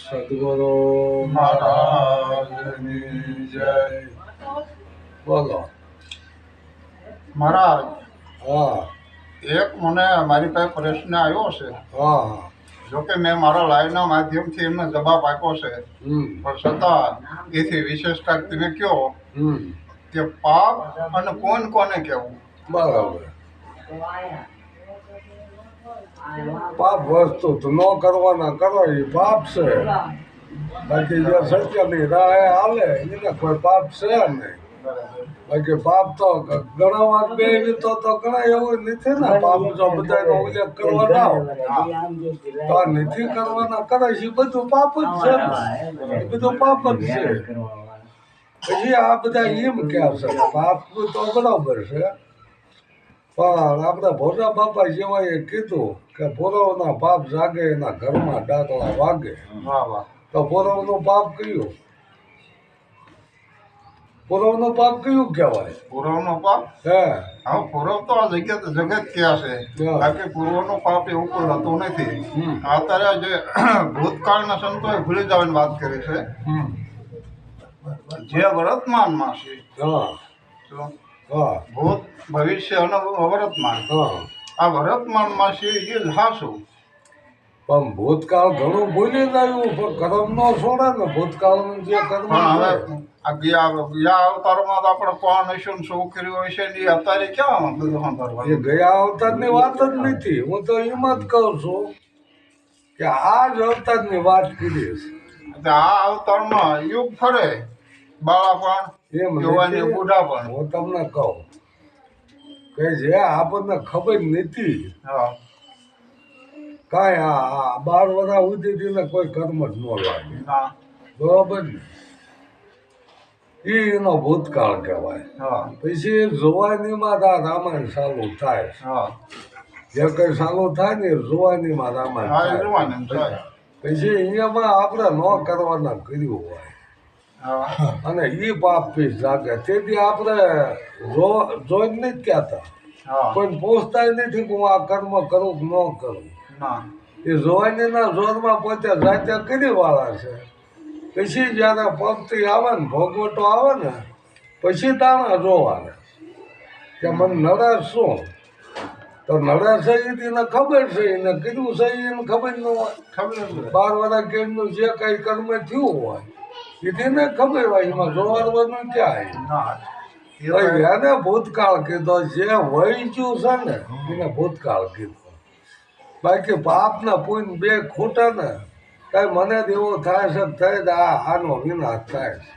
સદગુરુ મહારાજની જય બોલો મહારાજ હા એક મને મારી પાસે પ્રશ્ન આવ્યો છે હા જોકે મેં મારા લાઈવના માધ્યમથી એમને જવાબ આપ્યો છે પણ છતાં એથી વિશેષતા તમે કહો હમ કે પાપ અને કોણ કોને કહેવું બરાબર પાપ વસ્તુ તો ન કરવાના કરો, એ પાપ છે. બાકી જે સત્યની રાહ હાલે, એને કોઈ પાપ છે નહીં. બાકી પાપ તો ઘણા વાર બે તો તો ઘણા એવું નથી ને, પાપ જો બધાનો ઉલ્લેખ કરવા ના તો નથી કરવાના કરે છે બધું પાપ જ છે એ બધું પાપ જ છે. પછી આ બધા એમ કે છે, પાપ તો બરાબર છે. પણ આપણે ભોજા બાપા જેવાએ કીધું કે ભોરવના પાપ જાગે એના ઘરમાં ડાકલા વાગે. તો ભોરવનું પાપ કયું? ભોરવનું પાપ કયું કહેવાય? પૂર્વનો પાપ હે. હા પૂર્વ તો આ જગ્યા તો જગત ક્યાં છે. બાકી પૂર્વનો પાપ એવું કોઈ હોતું નથી. અત્યારે જે ભૂતકાળના સંતોએ ભૂલી જવાની વાત કરી છે. જે વર્તમાનમાં છે? હા. ભૂત ભવિષ્ય અને વર્તમાન. આ વર્તમાનમાં છે એ હાસું. પણ ભૂતકાળ ઘણું ભૂલી ગયું પણ કર્મ નો છોડે ને ભૂતકાળનું જે કર્મ હવે આ ગયા ગયા અવતારમાં તો આપણે કોણ હશું શું કર્યું હશે ને એ અત્યારે ક્યાં બધું એ ગયા અવતારની વાત જ નથી. હું તો એમ જ કહું છું કે આ જ અવતારની વાત કરીશ છે. આ અવતારમાં યુગ ફરે બાળાપણ એમ હું તમને કહું કે જે આપણને ખબર નથી કાંઈ બાર વર્ષ સુધી ને કોઈ કર્મ જ ન લાગે. બરોબર ને? એ એનો ભૂતકાળ કહેવાય. હા. પછી જુવાનીમાં આ રામાયણ ચાલુ થાય. હા. જે કંઈ ચાલુ થાય ને જુવાનીમાં રામાયણ પછી અહીંયામાં આપણે ન કરવાના કર્યું હોય. અને એ બાપ પીસ લાગે તેથી આપણે જો જોઈ નથી કહેતા. કોઈ પૂછતા નથી કે હું આ કર્મ કરું કે ન કરું. એ જોવાનીના જોરમાં પોતે જાતે કરી વાળા છે. પછી જ્યારે પગથી આવે ને ભોગવટો આવે ને પછી તાણા જોવાને. કે મને નડે શું? તો નડે છે એને ખબર છે એને કીધું છે એને ખબર ન હોય. ખબર બાર વર્ષ કેમનું જે કઈ કર્મ થયું હોય. એ તેને ખબર હોય એમાં જોવાનું ક્યાં હોય એને ભૂતકાળ કીધો જે વહીચ્યું છે ને એને ભૂતકાળ કીધો. બાકી પાપ ને પૂન બે ખૂટે ને કઈ મને એવો થાય છે જાય આ આનો વિનાશ થાય છે.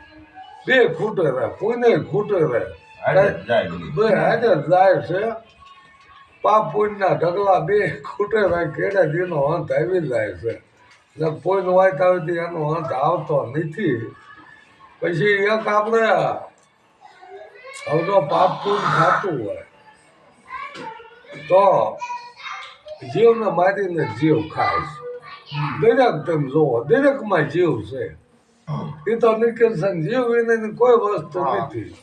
બે ખૂટે રહે પૂને ખૂટે રહે. બે હાજર જાય છે પાપ પુણ્યના ઢગલા બે ખૂટે રહે કેડે દીનો અંત આવી જાય છે. એટલે પુણ્ય હોય તો સુધી એનો અંત આવતો નથી. પછી એક આપણે હવે જો પાપ પુણ્ય થતું હોય તો જીવને મારીને જીવ ખાય છે. દરેક તમે જોવો દરેકમાં જીવ છે. એ તો નિકેલસન જીવ વિનાની કોઈ વસ્તુ નથી.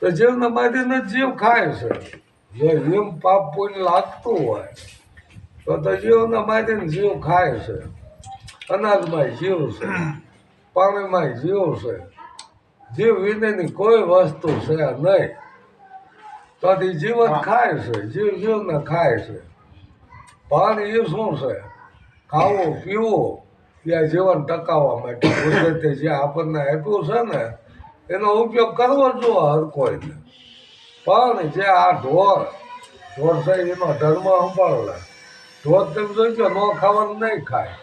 તો જીવને મારીને જીવ ખાય છે. જો એમ પાપ પુણ્ય લાગતું હોય તો તો જીવના મારીને જીવ ખાય છે. અનાજમાં જીવ છે. પાણીમાં જીવ છે. જીવ વિનાની કોઈ વસ્તુ છે નહીં. તો તે જીવન ખાય છે. જીવ જીવને ખાય છે. પાણી એ શું છે? ખાવું, પીવું એ જીવન ટકાવવા માટે કુદરતે જે આપણને આપ્યું છે ને, એનો ઉપયોગ કરવો જ જોઈએ હર કોઈને. પણ જે આ ઢોર ઢોર છે, એનો ધર્મ સંભાળે. ઢોર તમે જોઈજો ન ખાવાનું નહીં ખાય.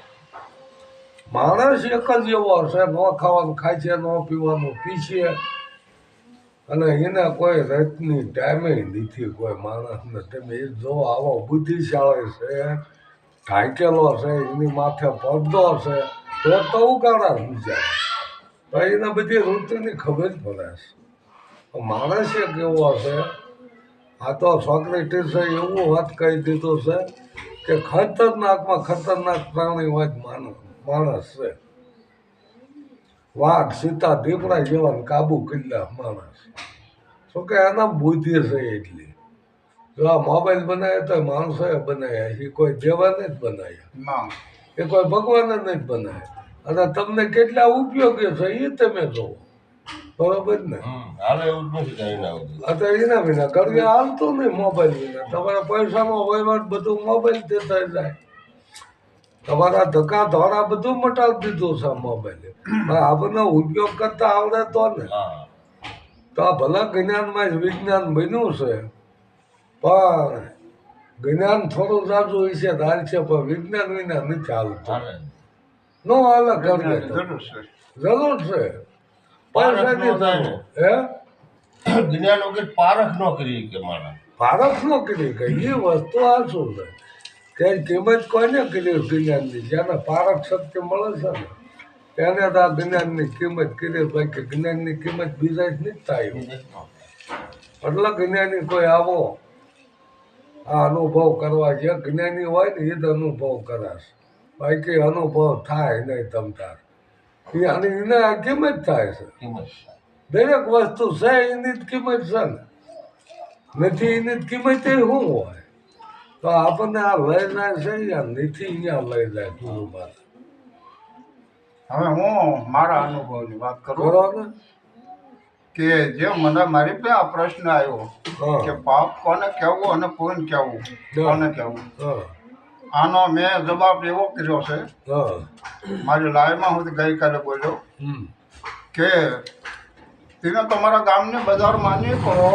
માણસ એક જ એવો છે, ન ખાવાનું ખાય છે, ન પીવાનું પીશે. અને એને કોઈ રતની ટાઈમે નથી, કોઈ માણસને તમે એ જો આવો બુદ્ધિશાળી છે, ઢાંકેલો છે, એની માથે પડદો છે, તો તો ઉગાડા સમજાય તો એને બધી ઋતુની ખબર જ પડે છે. માણસ એક એવો છે, આ તો સોક્રેટીસે એવું વાત કહી દીધું છે કે ખતરનાકમાં ખતરનાક પ્રાણી હોય માણસ માણસ છે. વાઘ સીતા દીપડા જેવા કાબુ કરી માણસ. શું કે એના બુદ્ધિ છે એટલી? જો આ મોબાઈલ બનાવ્યો તો માણસોએ બનાવ્યા. એ કોઈ દેવાને જ બનાવ્યા. એ કોઈ ભગવાન જ બનાવ્યા. અને તમને કેટલા ઉપયોગી છે એ તમે જોવો બરોબર ને? હાલે એવું જ નથી અત્યારે એના વિના ઘરે હાલતો નહીં મોબાઈલ વિના. તમારા પૈસાનો વહીવટ બધું મોબાઈલથી થઈ જાય. તમારા ધક્કા ધોરા બધું મટાવી દીધું છે મોબાઈલે. આ બધો ઉપયોગ કરતા આવડે તો ને. તો આ ભલા જ્ઞાનમાં જ વિજ્ઞાન બન્યું છે. પણ જ્ઞાન થોડું જાજુ વિશે ધાર છે પણ વિજ્ઞાન વિના નથી હાલતું. હાલે નો. હાલે જરૂર છે. જરૂર છે. હે? જ્ઞાન વગર પારખ ન કરી કે માણસ? પારખ નો કરી ગઈ એ વસ્તુ આ શું છે? તે કિંમત કોને કરી જ્ઞાનની જેને પારખ શક્તિ મળે છે ને તેને તો આ જ્ઞાનની કિંમત કરી બાકી જ્ઞાનની કિંમત બીજા જ નહીં થાય. એટલે જ્ઞાની કોઈ આવો આ અનુભવ કરવા જે જ્ઞાની હોય ને એ જ અનુભવ કરાશે. બાકી અનુભવ થાય નહીં તમ અને એને આ કિંમત થાય છે. દરેક વસ્તુ છે એની જ કિંમત છે ને. નથી એની જ કિંમત એ શું હોય? તો આપણને આ લઈ જાય છે યા નથી અહીંયા લઈ જાય ગુરુ પાસે હવે હું મારા અનુભવની વાત કરું ને. કે જે મને મારી પે આ પ્રશ્ન આવ્યો હા. કે પાપ કોને કહેવું અને પુણ્ય કહેવું? કોને કહેવું? હા. આનો મેં જવાબ એવો કર્યો છે હા. મારી લાઈવમાં હું ગઈકાલે બોલ્યો કે તમે તમારા ગામની બજાર માની કરો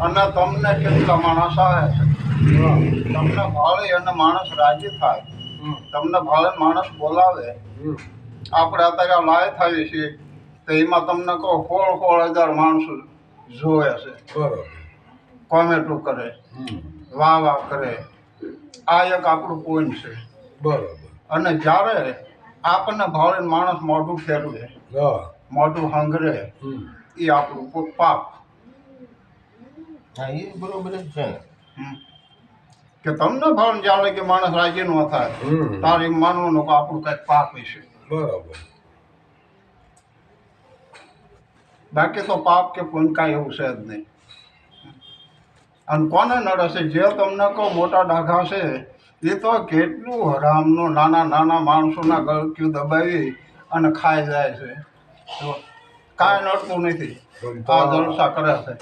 અને તમને કેટલા માણસ આવે છે? તમને ભાળે અને માણસ રાજી થાય. તમને ભાળે માણસ બોલાવે. આપણે અત્યારે લાય થઈએ છીએ તો એમાં તમને કહો કોળ કોળ હજાર માણસો જોવે છે? કોમેન્ટો કરે. વાહ વાહ કરે. આ એક આપણું પોઈન્ટ છે. બરાબર. અને જ્યારે આપણને ભાવે માણસ મોઢું ફેરવે મોઢું હંગરે એ આપણું પાપ. હા એ બરોબર જ છે કે તમને ભાવ જ્યારે કે માણસ રાજી ન થાય તારે એમ માનવાનું કે આપણું કંઈક પાપ હશે. બરાબર. બાકી તો પાપ કે પુણ્ય કાંઈ એવું છે જ નહીં. અને કોને નડે છે જે તમને કહો મોટા ડાઘા છે એ તો કેટલું હરામનું નાના નાના માણસોના ગળક્યું દબાવી અને ખાઈ જાય છે. કાંઈ નડતું નથી. આ જલસા કરે છે.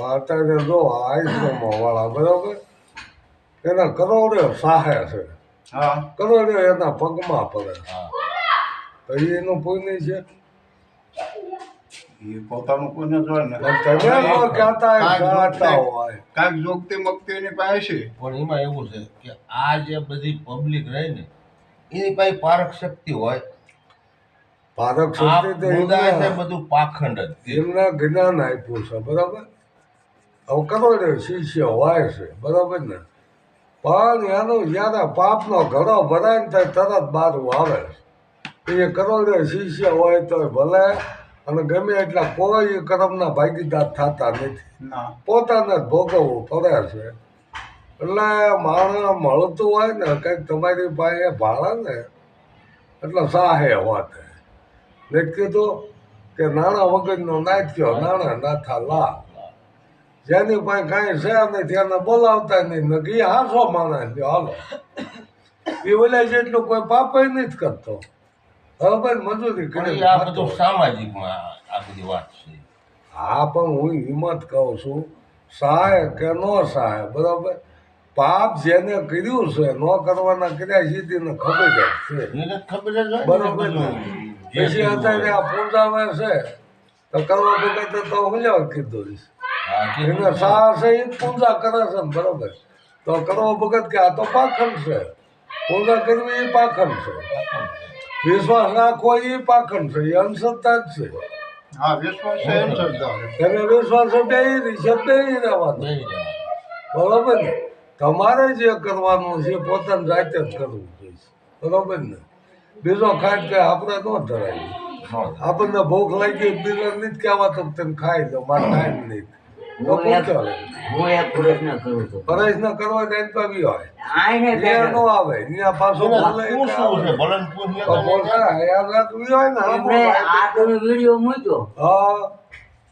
અત્યારે જો બરાબર બરોબર? એના કરોડો સાહે છે. હા. કરોડો એના પગમાં પડે. હા. તો એનું પુણ્ય છે. એ પોતાનું કોઈને જોઈ ને નો કાંઈક જોગતી મગતી એની પાસે છે. પણ એમાં એવું છે કે આ જે બધી પબ્લિક રહે ને એની પાસે પારક શક્તિ હોય. પારક શક્તિ તો એમને- બધું પાખંડ જ. એમને જ્ઞાન આપ્યું છે બરાબર? હવે કરોડે શિષ્ય હોય છે બરાબર ને? પણ એનો જ્યારે પાપનો ઘડો ભરાય ને તરત બારું આવે છે. એ કરોડે શિષ્ય હોય તો ભલે અને ગમે એટલા કોઈ કર્મના ભાગીદાર થતા નથી. પોતાને જ ભોગવવું પડે છે. એટલે માણસ મળતું હોય ને કંઈક તમારી પાસે ભાડે ને એટલે સાહે હોત. ને કીધું કે નાણાં વગરનો નાખ્યો નાણાં નાથા લા જેની પાસે કાંઈ છે નથી એને બોલાવતા નહીં. ને એ હાસો માણસ હાલો. એ ઓલા જેટલું કોઈ પાપય નથી કરતો. હવે મજૂરી કરી આ બધું સામાજિકમાં આ બધી વાત છે. હા પણ હું હિંમત કહું છું. સહાય કે ન સહાય બરાબર? પાપ જેને કર્યું છે ન કરવાના કર્યા સીધીને ખબર જ છે. બરોબર પછી અત્યારે આ પૂજામાં છે. તો કરવા વગર તો લેવા કીધું એને છે. છે એ પૂજા કરે છે ને બરોબર? તો કરવો ભગત કે આ તો પાખંડ છે. પૂજા કરવી એ પાખંડ છે. વિશ્વાસ રાખવો એ પાખંડ છે એ અંધશ્રદ્ધા જ છે. હા વિશ્વાસ છે એમ શ્રદ્ધા તમે વિશ્વાસ બે છે બે રહેવાનું. બરોબર ને? તમારે જે કરવાનું છે પોતાની જાતે જ કરવું જોઈએ બરોબર ને? બીજો ખાટ કે આપણે ન ધરાવી આપણને ભૂખ લાગી બીજો નથી કહેવા તો તમે ખાઈ લો મારે ખાઈ નહીં. હું કરું છું. ન તો હોય. નો આવે પાછો બોલે શું શું છે? ને તો હોય ને આ તમે વીડિયો મૂક્યો? હા.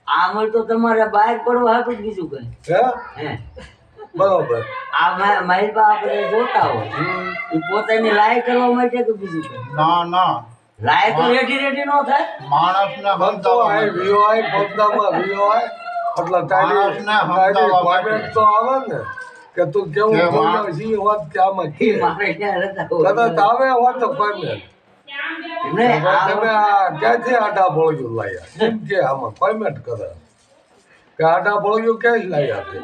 આમાં તો તમારે બહાર પડવા હતું બીજું કઈ. હે? હે. બરોબર. આ મા- આપણે જોતા હોય. એ પોતાની લાય કરવા માટે કે બીજું કઈ? ના ના. લાય તો રેડી રેડી નો થાય. હોય સમજાવવા વીઓ હોય વીઓ હોય. એટલે તારી તો આવે ને કે તું કેવું બોલ્યો વાત કે આમાં કે. ક્યાં કદાચ આવે હોત તો. તમે આ ક્યાંથી આડા બોળ્યું લાયા? કેમ કે આમાં કોમેન્ટ કરે. કે આડા બોળ્યું ક્યાંય લાયા તે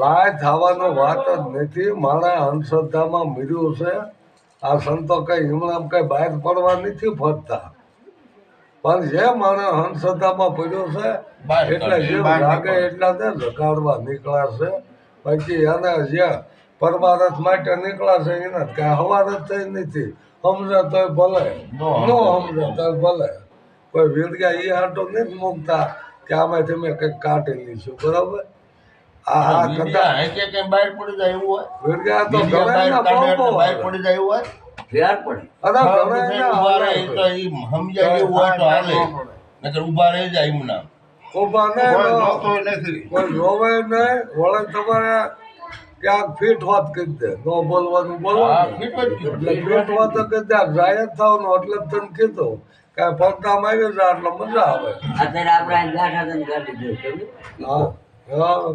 લાય થવાનો વાત જ નથી. મારા અંધશ્રદ્ધામાં મીર્યું છે. આ સંતો કઈ હિમણામ કઈ બહાર પડવા નથી ફરતા. પણ જે મારે અંધશ્રદ્ધામાં પડ્યો છે એટલે જે લાગે એટલા તે લગાડવા નીકળાશે. પછી એને જે પરમારથ માટે નીકળાશે એને કઈ હવાર જ થઈ નથી. સમજે તોય ભલે. નો સમજે. તોય ભલે. કોઈ વીરગા એ હાટો નથી મૂકતા કે આમાં તમે કંઈક કાઢી લીધું બરાબર? આ હા કદાચ બહાર પડી જાય એવું હોય? વીરગા તો બહાર બહુ પડી જાય એવું હોય? ફેર પડે. અરે હા, ઘણા બધા એના ઊભા રહે તો હાલે. સમજાય હોય તો હાલે. નકર ઊભા રહી જાય ને. કોઈ નો. જોતું નથી. કોઈ જોવે નહીં વળે તમારે ક્યાંક ફીટ વાત કરી દે નો બોલવાનું હા, બોલવાનું ફીટ જ કીધું. એટલે ફીટ વાત જ કરી દે જાહેર થવાનું એટલે જ તને કીધું. કાંઈ પગદામ આવી જાય એટલે મજા આવે. અત્યારે આપણે? હા હા.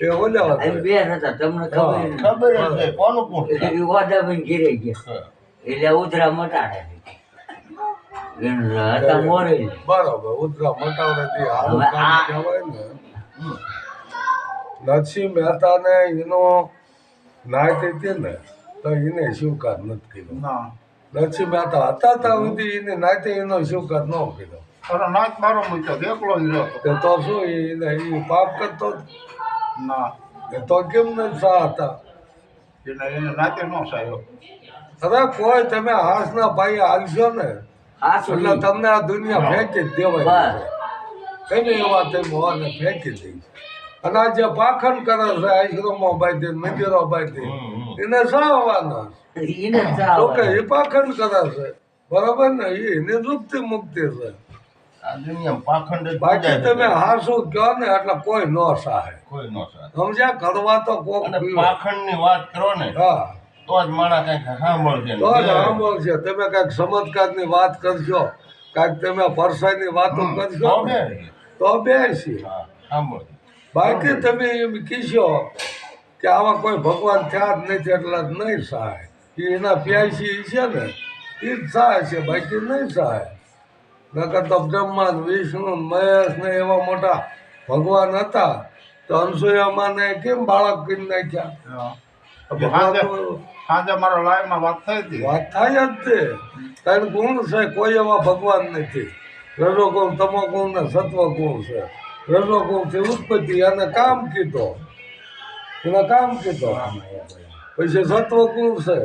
એ ઓલ્યા બે હતા તમને ખબર. ખબર છે કોનું કોણ એ વાદાભાઈ ઘીરે ગયા. એટલે ઉધરા મટાડે હતા મોરેલી. બરાબર હારું કામ કહેવાય ને. નરસિંહ મહેતાને એનો નાયત હતી ને તો એને સ્વીકાર નથી કર્યો. ના. નરસિંહ મહેતા હતા ત્યાં સુધી એને નાયતે એનો સ્વીકાર ન કર્યો. અરે નાચ મારો મૂક્યો તો એકલો જ રહ્યો કે તો શું એને એ પાપ કરતો? ના. એ તો કેમ ને સા હતા? એને નાતે ન સાયો. અરે કોઈ તમે હાસના ભાઈ હાલશો ને હાસ એટલે તમને આ દુનિયા ફેંકી જ દેવાય. કઈ એવા તમે હોવાને ફેંકી દઈ અને આ જે પાખંડ કરે છે આશ્રમો બાંધી મંદિરો બાંધી. એને ચા તો કે. એ પાખંડ કરે છે. બરાબર ને? એ એની મુક્તિ મુક્તિ છે. આ દુનિયામાં પાખંડ બાકી તમે. હાસું કહો ને એટલે કોઈ ન સહાય કોઈ ન સહાય સમજ્યા? કરવા તો કોક અને પીવે. પાખંડની વાત કરો ને હા. તો જ માણસ કંઈક સાંભળશે તો જ સાંભળશે. તમે કાંઈક ચમત્કારની વાત કરશો કાંઈક તમે પરસાઈની વાતો હમ, કરશો તો ને, બે. સાંભળશે. બાકી તમે એમ કીશો કે આવા કોઈ ભગવાન થયા જ નથી એટલે જ નહીં સહાય એના પ્યાસી છે ને એ જ સહાય છે બાકી નહીં સહાય નકર તો બ્રહ્મા વિષ્ણુ મહેશ ને એવા મોટા ભગવાન હતા. તો અનસુયામાને કેમ બાળક કરી નાખ્યા? સાંજે મારા લાઈવમાં વાત થઈ હતી. વાત થાય જ કારણ ગુણ છે કોઈ એવા ભગવાન નથી. રજો ગુણ તમો ગુણ ને સત્વ ગુણ છે. રજો ગુણથી ઉત્પત્તિ અને કામ કીધો. એને કામ કીધો. પછી સત્વ ગુણ છે.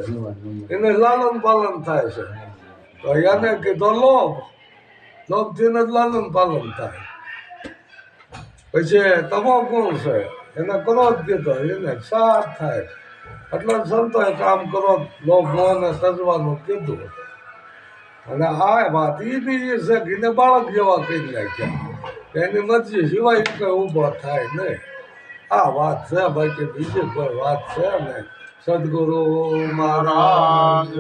એને લાલન પાલન થાય છે. તો એને કીધો લોભ. લોભથી જ લાલન પાલન થાય. પછી તમો ગુણ છે? એને કરો જ દીધો એને સાથ થાય. એટલે સંતોએ કામ કરો લોભ મોહને સજવાનું કીધું અને આ વાત એ બીજી છે કે એને બાળક જેવા કહી નાખ્યા. એની મરજી સિવાય કઈ ઊભો થાય નહીં. આ વાત છે, બાકી બીજી કોઈ વાત છે ને સદગુરુ મહારાજ